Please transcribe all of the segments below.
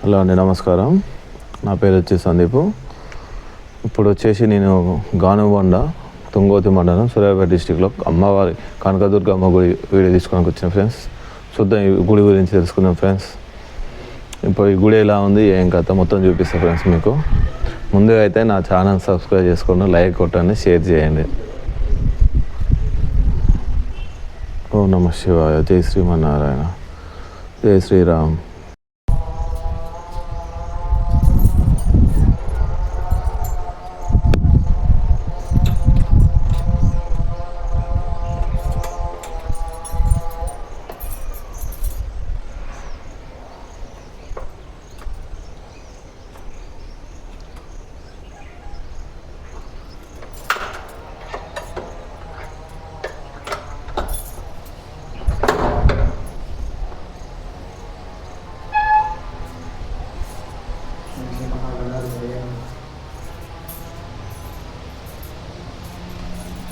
Hello అండి నమస్కారం. నా పేరు వచ్చి సందీపు. ఇప్పుడు వచ్చేసి నేను గానుబండ తుంగోతి మండలం సూర్యాపేట డిస్టిక్లో అమ్మవారి కనకదుర్గ అమ్మ గుడి వీడియో తీసుకోడానికి వచ్చిన ఫ్రెండ్స్. చూద్దాం ఈ గుడి గురించి తెలుసుకుందాం ఫ్రెండ్స్. ఇప్పుడు ఈ గుడి ఎలా ఉంది ఏం కథ మొత్తం చూపిస్తాను ఫ్రెండ్స్ మీకు. ముందుగా అయితే నా ఛానల్ సబ్స్క్రైబ్ చేసుకోండి లైక్ కొట్టండి షేర్ చేయండి. ఓ నమ శివాయ. జై శ్రీమన్నారాయణ జై శ్రీరామ్.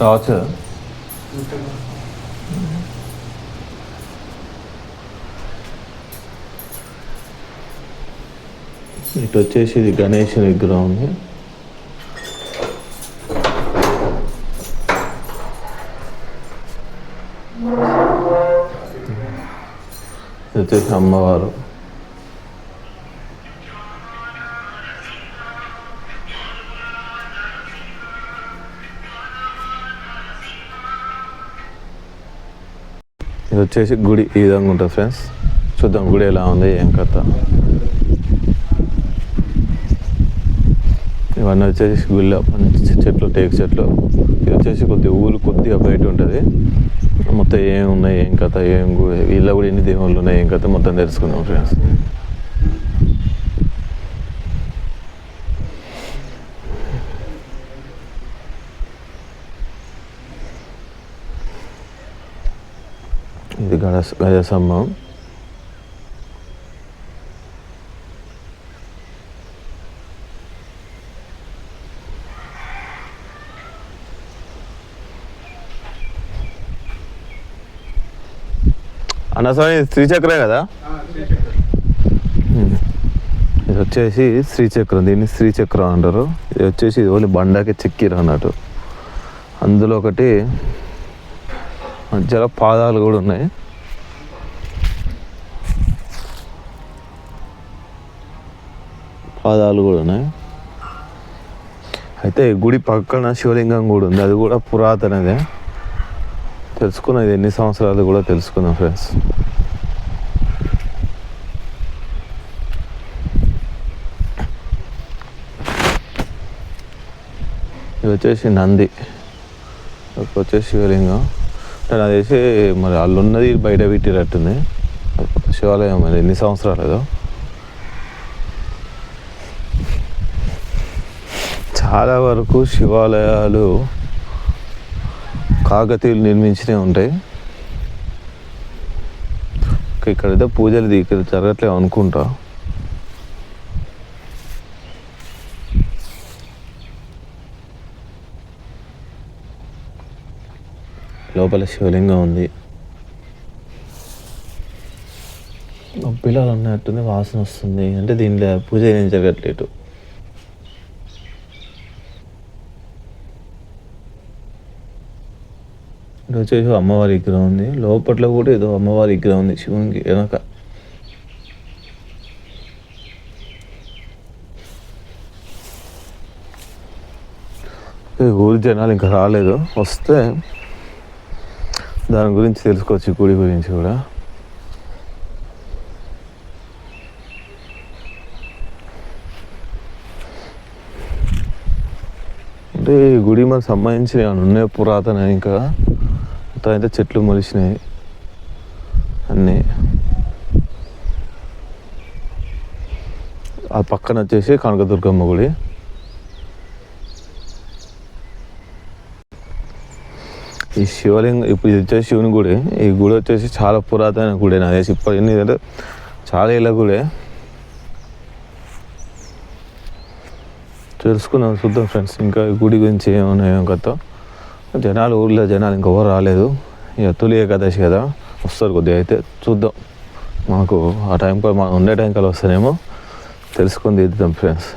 రావచ్చు ఇటు వచ్చేసి ఇది గణేష్ విగ్రహం ఉంది. వచ్చేసి అమ్మవారు. వచ్చేసి గుడి ఈ విధంగా ఉంటుంది ఫ్రెండ్స్. చూద్దాం గుడి ఎలా ఉంది ఏం కథ. ఇవన్నీ వచ్చేసి గుళ్ళ మంచి చెట్లు టేక్ చెట్లు. ఇది వచ్చేసి కొద్దిగా ఊరు కొద్దిగా బయట ఉంటుంది. మొత్తం ఏం ఉన్నాయి ఏం కథ ఏం గుడి కూడా ఎన్ని దేవుళ్ళు ఉన్నాయి ఏం కథ మొత్తం తెలుసుకుందాం ఫ్రెండ్స్. ఇది గడ గజస్తంభం అన్న స్వామి ఇది శ్రీచక్రే కదా. ఇది వచ్చేసి శ్రీచక్రం దీన్ని శ్రీచక్రం అంటారు. ఇది వచ్చేసి ఓన్లీ బండకి చెక్కిరు అన్నట్టు. అందులో ఒకటి మధ్యలో పాదాలు కూడా ఉన్నాయి. పాదాలు కూడా ఉన్నాయి. అయితే గుడి పక్కన శివలింగం కూడా ఉంది. అది కూడా పురాతనదే. తెలుసుకున్నది ఎన్ని సంవత్సరాలు కూడా తెలుసుకుందాం ఫ్రెండ్స్. ఇది వచ్చేసి నంది. వచ్చేసి శివలింగం. నాకు తెలిసి మరి వాళ్ళు ఉన్నది బయట పెట్టినట్టుంది శివాలయం మరి ఎన్ని సంవత్సరాలు ఏదో చాలా వరకు శివాలయాలు కాకతీయులు నిర్మించినవి ఉంటాయి. ఇక్కడ ఇక్కడైతే పూజలు దిగ జరగట్లేదు జరగట్లేవు అనుకుంటా. లోపల శివలింగం ఉంది. పిల్లలు ఉన్నట్టుంది వాసన వస్తుంది. అంటే దీనిలో పూజ ఏం జరగట్లేదు వచ్చేసి అమ్మవారి విగ్రహం ఉంది. లోపట్లో కూడా ఏదో అమ్మవారి విగ్రహం ఉంది శివునికి వెనక. ఊరి జనాలు ఇంకా రాలేదు. వస్తే దాని గురించి తెలుసుకోవచ్చు గుడి గురించి కూడా. అంటే ఈ గుడి మనకు సంబంధించిన ఏమైనా ఉన్నాయి పురాతన ఇంకా? మొత్తం అయితే చెట్లు మొలిచినాయి అన్నీ. ఆ పక్కన వచ్చేసి కనకదుర్గమ్మ గుడి. ఈ శివలింగం ఇప్పుడు ఇది వచ్చేసి శివుని గుడి. ఈ గుడి వచ్చేసి చాలా పురాతన గుడి నాకు తెలిసి ఇప్పుడు ఎన్ని అంటే చాలా ఏళ్ళ గుడే. తెలుసుకున్నాం చూద్దాం ఫ్రెండ్స్. ఇంకా గుడి గురించి ఏమన్నాయో కొత్త జనాలు ఊర్లో జనాలు ఇంకా ఎవరు రాలేదు. ఇక తొలి ఏకాదశి కదా వస్తారు కొద్దిగా అయితే. చూద్దాం. మాకు ఆ టైం మనం ఉండే టైం కల్లా వస్తానేమో. తెలుసుకొని తీద్దాం ఫ్రెండ్స్.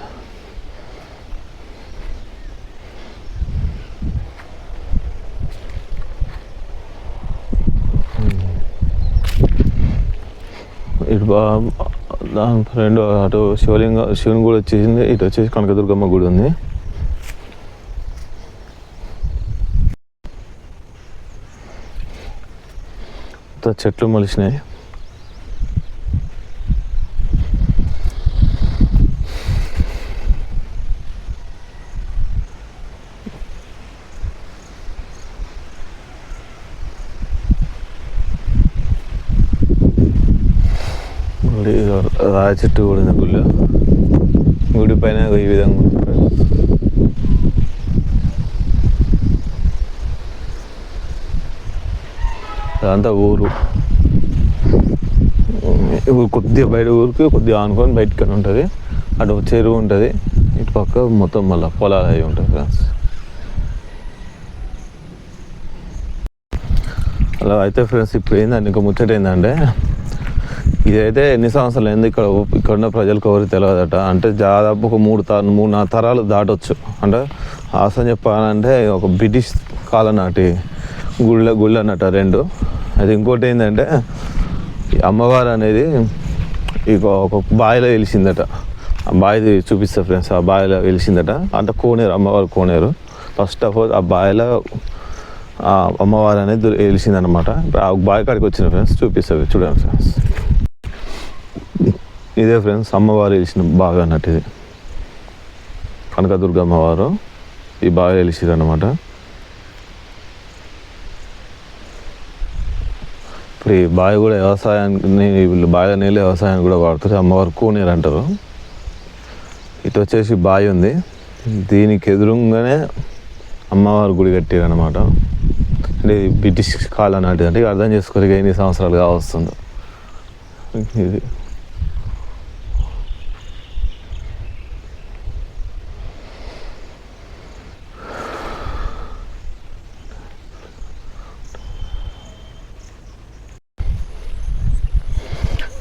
ఇటు బా దాని ఫ్రెండ్ అటు శివలింగ శివుని గుడి వచ్చేసింది. ఇటు వచ్చేసి కనకదుర్గమ్మ గుడి ఉంది. చెట్లు మొలిచినాయి గుడి రాయ చెట్టు కూడా ఉంది గుడిలో గుడి పైన ఈ విధంగా ఉంది అదంతా ఊరు. ఇప్పుడు కొద్దిగా బయట ఊరికి కొద్దిగా ఆనుకొని బయటకని ఉంటుంది. అటు ఒక చెరువు ఉంటుంది. ఇటు పక్క మొత్తం మళ్ళీ పొలాలు అవి ఉంటాయి ఫ్రెండ్స్. అలా అయితే ఫ్రెండ్స్ ఇప్పుడు ఏంటంటే ఇంకా ముచ్చట ఏంటంటే ఇదైతే ఎన్ని సంవత్సరాలు అయింది ఇక్కడ ఇక్కడ ఉన్న ప్రజలకు ఎవరికి తెలియదట అంటే దాదాపు ఒక మూడు త మూడు నాలుగు తరాలు దాటొచ్చు. అంటే ఆసం చెప్పాలంటే ఒక బ్రిటిష్ కాలం నాటి గుళ్ళ గుళ్ళు అన్నట రెండు. అది ఇంకోటి ఏంటంటే ఈ అమ్మవారు అనేది ఇక ఒక బావిలో వెలిసిందట. ఆ బావి చూపిస్తా ఫ్రెండ్స్ ఆ బావిలో వెలిసిందట. అంటే కోనేరు అమ్మవారు కోనేరు. ఫస్ట్ ఆఫ్ ఆల్ ఆ బావిలో ఆ అమ్మవారు అనేది వెలిసిందనమాట ఆ బావి కాడికి వచ్చిన ఫ్రెండ్స్ చూపిస్తుంది చూడండి ఫ్రెండ్స్. ఇదే ఫ్రెండ్స్ అమ్మవారు వెలిసిన బావి అన్నట్టు ఇది. కనకదుర్గ అమ్మవారు ఈ బావి వెలిసిరు అనమాట ఇప్పుడు ఈ బావి కూడా వ్యవసాయానికి వీళ్ళు బావి నీళ్ళు వ్యవసాయానికి కూడా వాడుతారు అమ్మవారు కోనేరు అంటారు. ఇటు వచ్చేసి బావి ఉంది. దీనికి ఎదురుగానే అమ్మవారు గుడి కట్టారు అనమాట అంటే బ్రిటిష్ కాలం నాటిది అంటే అర్థం చేసుకోరు ఎన్ని సంవత్సరాలుగా వస్తుందో. ఇది.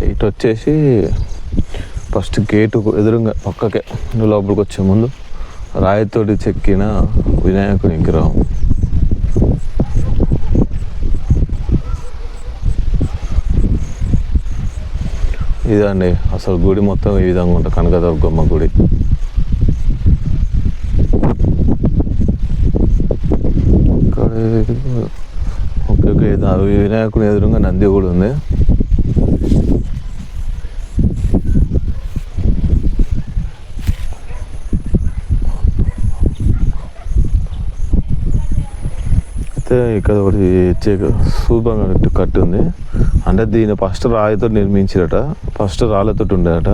ఇటు వచ్చేసి ఫస్ట్ గేటు ఎదురుగా పక్కకే నువ్వు లోపలికి వచ్చే ముందు రాయితోటి చెక్కిన వినాయకుడి విగ్రహం. ఇదండి అసలు గుడి మొత్తం ఈ విధంగా ఉంటుంది. కనకదుర్గమ్మ గుడి. ఇక్కడ ఓకే ఓకే వినాయకుడి ఎదురుగా నంది కూడా ఉంది. అయితే ఇక్కడ ఒకటి చెక్ సూపంగా కట్టు ఉంది అంటే దీన్ని ఫస్ట్ రాయితో నిర్మించారట. ఫస్ట్ రాళ్ళతో ఉండేట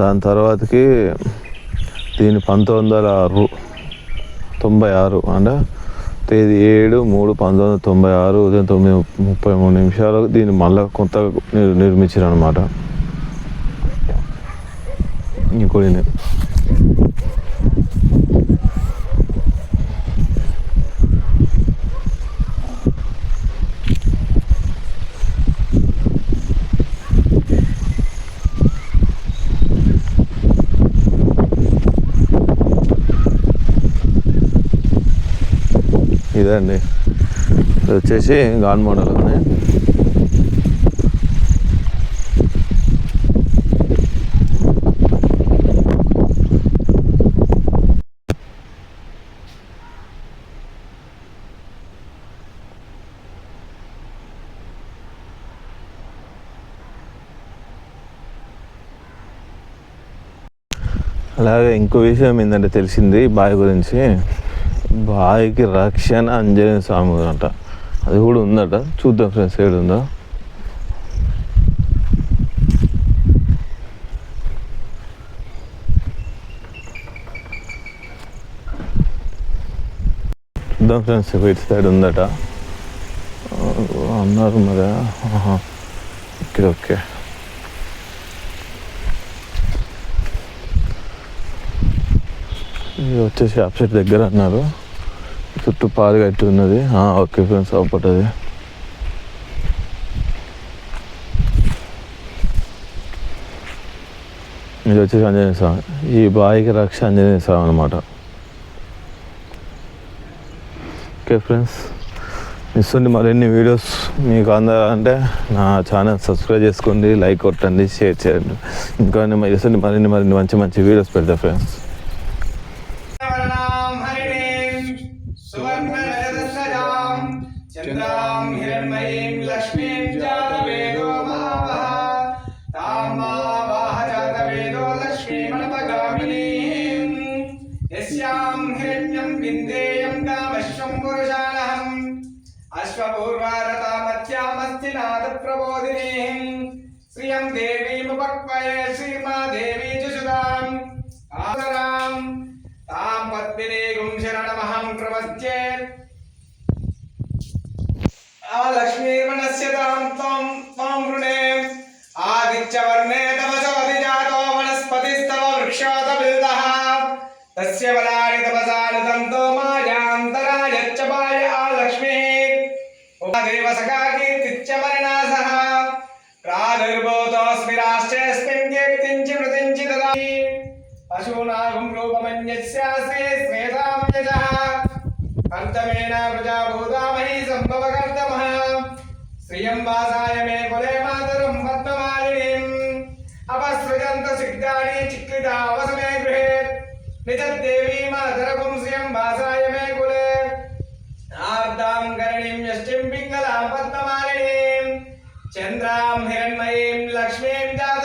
దాని తర్వాతకి దీన్ని పంతొమ్మిది వందల ఆరు తొంభై ఆరు అంటే తేదీ ఏడు మూడు పంతొమ్మిది వందల తొంభై ఆరు ఉదయం తొమ్మిది ముప్పై మూడు నిమిషాలకు దీన్ని మళ్ళీ కొత్త నిర్ నిర్మించారు అనమాట ఈ ఇదండి. ఇది వచ్చేసి గాన్ మోడల్ ఉంది. అలాగే ఇంకో విషయం ఏంటంటే తెలిసింది బావి గురించి. బావికి రక్షణ అంజనేయ స్వామి అంట అది కూడా ఉందట. చూద్దాం ఫ్రెండ్స్ ఏడు ఉందా. చూద్దాం ఫ్రెండ్స్ ఇటు సైడ్ ఉందట. అన్నారు మరి. ఇక్కడ ఓకే ఓకే. ఇది వచ్చేసి అప్సెట్ దగ్గర అన్నారు. చుట్టూ పాలు కట్టి ఉన్నది ఓకే ఫ్రెండ్స్ అవుపట్టది ఇది వచ్చేసి ఆంజనేయ స్వామి. ఈ బావికి రక్ష ఆంజనేయ స్వామి అనమాట ఓకే ఫ్రెండ్స్ ఇస్తుంది మరిన్ని వీడియోస్ మీకు అందాలంటే నా ఛానల్ సబ్స్క్రైబ్ చేసుకోండి లైక్ కొట్టండి షేర్ చేయండి. ఇంకా ఇస్తుంది మరిన్ని మరిన్ని మంచి మంచి వీడియోస్ పెడతా ఫ్రెండ్స్. लक्ष्मीर्वणस्य तां त्वं त्वां वृणे आदित्यवर्णे तपसोऽधिजातो वनस्पतिस्तव वृक्षोतबिल्दः तस्य बलानि तपसानुदन्तो मायान्तरायच्च पाय आलक्ष्मीः उमादेव सखा कीर्तिच्च परिणासः प्रादुर्भूतोऽस्मि राष्ट्रेऽस्मिन् कीर्तिं च कृतिं च ददामि पशूनागुं रूपमन्यस्यास्ते स्मेधां यजः कर्तमेन प्रजा भूतामहि सम्भवकर्तमः శ్రియంబాసాయ మే కులే మాతరం పద్మమాలినీం అపసృజంత సిద్ధాని చిక్రితావసమే గృహే నిజదేవీ మాతరపుం శ్రియంబాసాయ మే కులే ఆర్దాం గరణీం యష్టిం పింగళాం పద్మమాలినీం చంద్రాం హిరణ్మయీం లక్ష్మీం జాత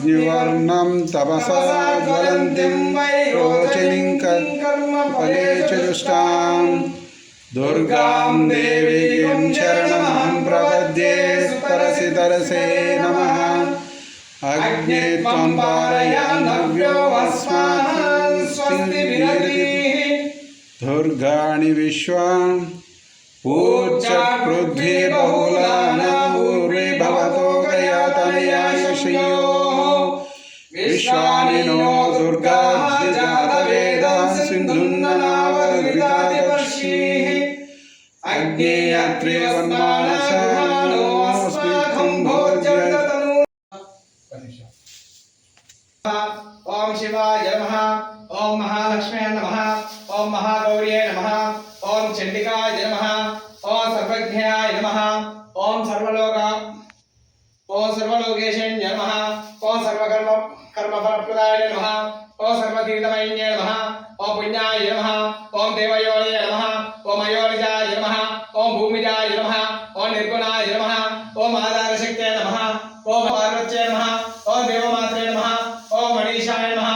तामग्निवर्णं तपसा ज्वलन्तीं रोचिनीं कर्मफले दुर्गां देवीं शरणमहं प्रपद्ये नमः। अग्ने त्वं दुर्गाणि पृथ्वी विश्वानिनो दुर्गाब्धिजातवेदा सिन्धुन्ननावरुविदादिवर्षीः अग्नेयत्रिवर्माणसानोऽस्माकम्भोजगतनु ॐ शिवाय नमः ॐ महालक्ष्म्यै नमः ॐ महागौर्यै नमः ॐ चण्डिकाय नमः। कर्मफलप्रदाय नमः। ओम सर्वतीर्थमयिन्ये नमः। ओम पुण्याय नमः। ओम देवयोनये नमः। ओम अयोनिजाय नमः। ओम भूमिजाय नमः। ओम निर्गुणाय नमः। ओम आधारशक्त्यै नमः। ओम पार्वत्ये नमः। ओम देवमात्रे नमः। ओम मणीषाय नमः।